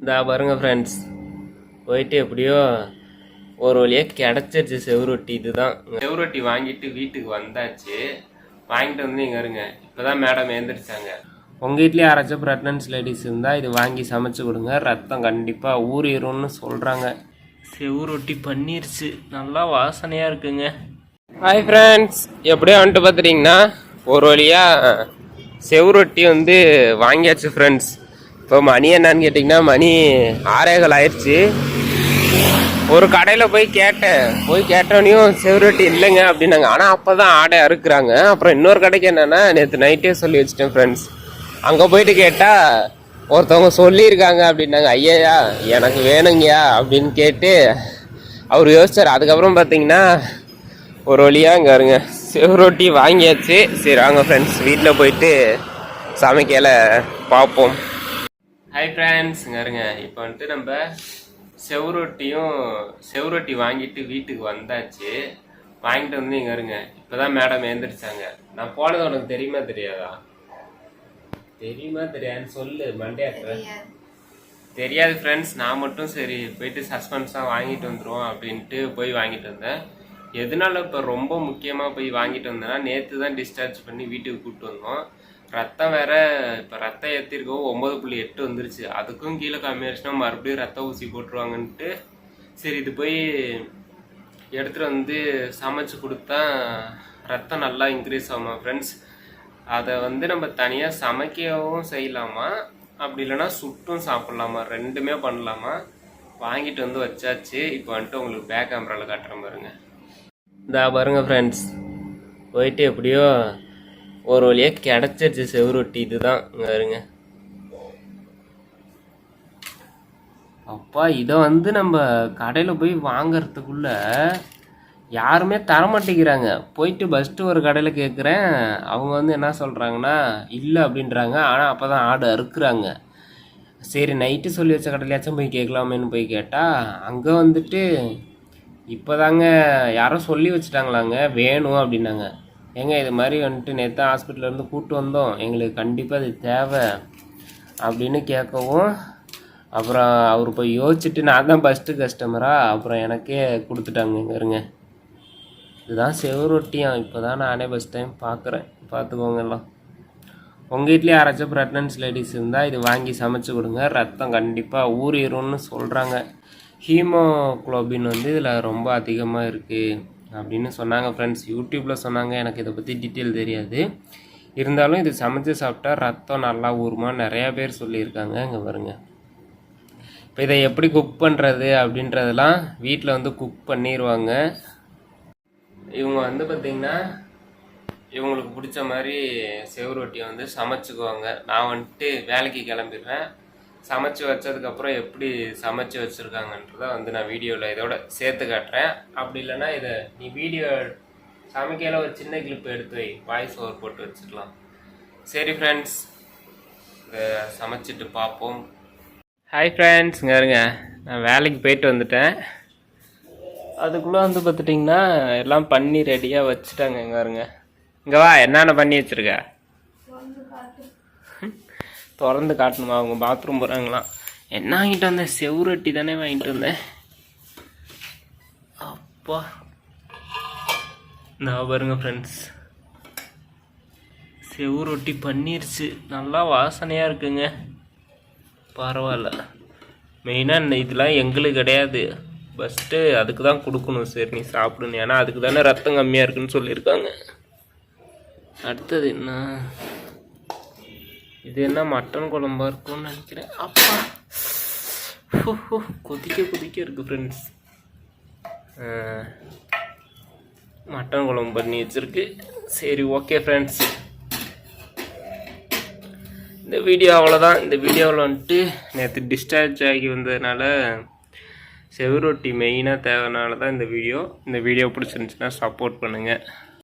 இந்தா பாருங்க ஃப்ரெண்ட்ஸ் போயிட்டு எப்படியோ ஒரு வழியாக கிடச்சிருச்சு செவரொட்டி இதுதான். செவரொட்டி வாங்கிட்டு வீட்டுக்கு வந்தாச்சு. வாங்கிட்டு வந்து இங்கே இருங்க. இப்போ தான் மேடம் எழுந்திரிச்சாங்க உங்கள் வீட்லேயே யாராச்சும் ப்ரெக்னன்ஸ் லேடிஸ் இருந்தால் இது வாங்கி சமைச்சு கொடுங்க. ரத்தம் கண்டிப்பாக ஊறிடும்னு சொல்கிறாங்க செவுரொட்டி பண்ணிருச்சு. நல்லா வாசனையாக இருக்குங்க. ஹாய் ஃப்ரெண்ட்ஸ் எப்படியோ வந்துட்டு பார்த்துட்டிங்கன்னா ஒரு வழியாக செவுரொட்டி வந்து வாங்கியாச்சு ஃப்ரெண்ட்ஸ் இப்போ மணி என்னன்னு கேட்டிங்கன்னா மணி ஆறேகால் ஆயிடுச்சு. ஒரு கடையில் போய் கேட்டேன். போய் கேட்டோன்னையும் செவரொட்டி இல்லைங்க அப்படின்னாங்க. ஆனால் அப்போ தான் ஆடை அறுக்குறாங்க. அப்புறம் இன்னொரு கடைக்கு என்னென்னா நேற்று நைட்டே சொல்லி வச்சிட்டேன் ஃப்ரெண்ட்ஸ் அங்கே போயிட்டு கேட்டால் ஒருத்தவங்க சொல்லியிருக்காங்க அப்படின்னாங்க. ஐயா எனக்கு வேணுங்கய்யா அப்படின்னு கேட்டு அவர் யோசிச்சார். அதுக்கப்புறம் பார்த்தீங்கன்னா ஒரு வழியாக இங்கே இருங்க செவரொட்டி வாங்கியாச்சு. சரி வாங்க ஃப்ரெண்ட்ஸ் வீட்டில் போயிட்டு சமைக்கலை பார்ப்போம் ஹாய் ஃப்ரெண்ட்ஸ் இருங்க. இப்போ வந்துட்டு நம்ம செவரொட்டியும் செவரொட்டி வாங்கிட்டு வீட்டுக்கு வந்தாச்சு. வாங்கிட்டு வந்து இங்கே இருங்க. இப்போ தான் மேடம் எழுந்திரிச்சாங்க. நான் போனது உனக்கு தெரியுமா தெரியாதா? தெரியுமா தெரியாதுன்னு சொல்லு. மண்டே தெரியாது ஃப்ரெண்ட்ஸ் நான் மட்டும் சரி போயிட்டு சஸ்பென்ஸாக வாங்கிட்டு வந்துடுவோம் அப்படின்ட்டு போய் வாங்கிட்டு வந்தேன். எதனால இப்போ ரொம்ப முக்கியமாக போய் வாங்கிட்டு வந்தேன்னா நேற்று தான் டிஸ்சார்ஜ் பண்ணி வீட்டுக்கு கூப்பிட்டு வந்தோம். ரத்தம் வேற இப்போ ரத்தம் ஏற்றிருக்கவும் ஒம்பது புள்ளி எட்டு வந்துருச்சு. அதுக்கும் கீழே கம்மியாச்சுன்னா மறுபடியும் ரத்த ஊசி போட்டுருவாங்கன்ட்டு சரி இது போய் எடுத்துகிட்டு வந்து சமைச்சு கொடுத்தா ரத்தம் நல்லா இன்க்ரீஸ் ஆகுமா ஃப்ரெண்ட்ஸ் அதை வந்து நம்ம தனியாக சமைக்கவும் செய்யலாமா? அப்படி இல்லைன்னா சுட்டும் சாப்பிட்லாமா? ரெண்டுமே பண்ணலாமா? வாங்கிட்டு வந்து வச்சாச்சு. இப்போ வந்துட்டு உங்களுக்கு பேக் கேமராவில் காட்டுறேன் பாருங்க. இந்தா பாருங்க ஃப்ரெண்ட்ஸ் போயிட்டு எப்படியோ ஒரு வழியாக கிடச்சிருச்சு செவரொட்டி இதுதான். இங்கே வருங்க அப்பா இதை வந்து நம்ம கடையில் போய் வாங்கறதுக்குள்ள யாருமே தர மாட்டேங்கிறாங்க. போயிட்டு ஃபஸ்ட்டு ஒரு கடையில் கேட்குறேன் அவங்க வந்து என்ன சொல்கிறாங்கன்னா இல்லை அப்படின்றாங்க. ஆனால் அப்போ தான் ஆடு அறுக்குறாங்க. சரி நைட்டு சொல்லி வச்ச கடையிலாச்சும் போய் கேட்கலாமேன்னு போய் கேட்டால் அங்கே வந்துட்டு இப்போதாங்க யாரோ சொல்லி வச்சுட்டாங்களாங்க. வேணும் அப்படின்னாங்க. ஏங்க இது மாதிரி வந்துட்டு நேற்று ஹாஸ்பிட்டல்லேருந்து கூப்பிட்டு வந்தோம். எங்களுக்கு கண்டிப்பாக அது தேவை அப்படின்னு கேட்கவும் அப்புறம் அவர் போய் யோசிச்சுட்டு நான் தான் ஃபஸ்ட்டு கஸ்டமராக அப்புறம் எனக்கே கொடுத்துட்டாங்க இங்க இருங்க இதுதான் செவரொட்டியாம். இப்போ தான் நானே ஃபஸ்ட் டைம் பார்க்குறேன் பார்த்துக்கோங்க எல்லாம். உங்கள் வீட்லேயே யாராச்சும் ப்ரெக்னன்ஸ் லேடிஸ் இருந்தால் இது வாங்கி சமைச்சு கொடுங்க. ரத்தம் கண்டிப்பாக ஊறிடும்னு சொல்கிறாங்க ஹீமோக்ளோபின் வந்து இதில் ரொம்ப அதிகமாக இருக்குது அப்படின்னு சொன்னாங்க ஃப்ரெண்ட்ஸ் யூடியூப்பில் சொன்னாங்க எனக்கு இதை பற்றி டீட்டெயில் தெரியாது. இருந்தாலும் இது சமைச்சு சாப்பிட்டா ரத்தம் நல்லா ஊறுமா நிறையா பேர் சொல்லியிருக்காங்க இங்கே பாருங்க. இப்போ இதை எப்படி குக் பண்ணுறது அப்படின்றதெல்லாம் வீட்டில் வந்து குக் பண்ணிடுவாங்க இவங்க வந்து பார்த்திங்கன்னா இவங்களுக்கு பிடிச்ச மாதிரி செவரொட்டியை வந்து சமைச்சுக்குவாங்க. நான் வந்துட்டு வேலைக்கு கிளம்பிடுறேன். சமைச்சு வச்சதுக்கப்புறம் எப்படி சமைச்சு வச்சுருக்காங்கன்றத வந்து நான் வீடியோவில் இதோட சேர்த்து காட்டுறேன். அப்படி இல்லைன்னா இதை நீ வீடியோ சமைக்கையில் ஒரு சின்ன கிளிப் எடுத்து வை. வாய்ஸ் ஓவர் போட்டு வச்சுக்கலாம் சரி ஃப்ரெண்ட்ஸ் இதை சமைச்சிட்டு பார்ப்போம். ஹாய் ஃப்ரெண்ட்ஸ் இருங்க. நான் வேலைக்கு போயிட்டு வந்துட்டேன். அதுக்குள்ளே வந்து பார்த்துட்டிங்கன்னா எல்லாம் பண்ணி ரெடியாக வச்சுட்டாங்க. இங்கே இருங்க இங்கே வா என்னென்ன பண்ணி வச்சுருக்க? திறந்து காட்டணுமா? அவங்க பாத்ரூம் போகிறாங்களாம் என்ன வாங்கிட்டு வந்தேன் செவுரொட்டி தானே வாங்கிட்டு வந்தேன். அப்பா. நான் பாருங்க ஃப்ரெண்ட்ஸ் செவுரொட்டி பண்ணிருச்சு. நல்லா வாசனையாக இருக்குங்க. பரவாயில்ல. மெயினாக இந்த இதெல்லாம் எங்களுக்கு கிடையாது. ஃபஸ்ட்டு அதுக்கு தான் கொடுக்கணும். சரி நீ சாப்பிடுன்னு ஏன்னா அதுக்கு தானே ரத்தம் கம்மியாக இருக்குன்னு சொல்லியிருக்காங்க. அடுத்தது என்ன? இது என்ன மட்டன் குழம்பா இருக்கும்னு நினைக்கிறேன். அப்பா. ஹோ, கொதிக்க கொதிக்க இருக்கு ஃப்ரெண்ட்ஸ் மட்டன் குழம்பு பண்ணி வச்சிருக்கு. சரி ஓகே ஃப்ரெண்ட்ஸ் இந்த வீடியோ அவ்வளோதான் இந்த வீடியோவில் வந்துட்டு நேற்று டிஸ்சார்ஜ் ஆகி வந்ததுனால செவரொட்டி மெயினாக தேவைனால தான் இந்த வீடியோ இந்த வீடியோ பிடிச்சிருந்துச்சுன்னா சப்போர்ட் பண்ணுங்கள்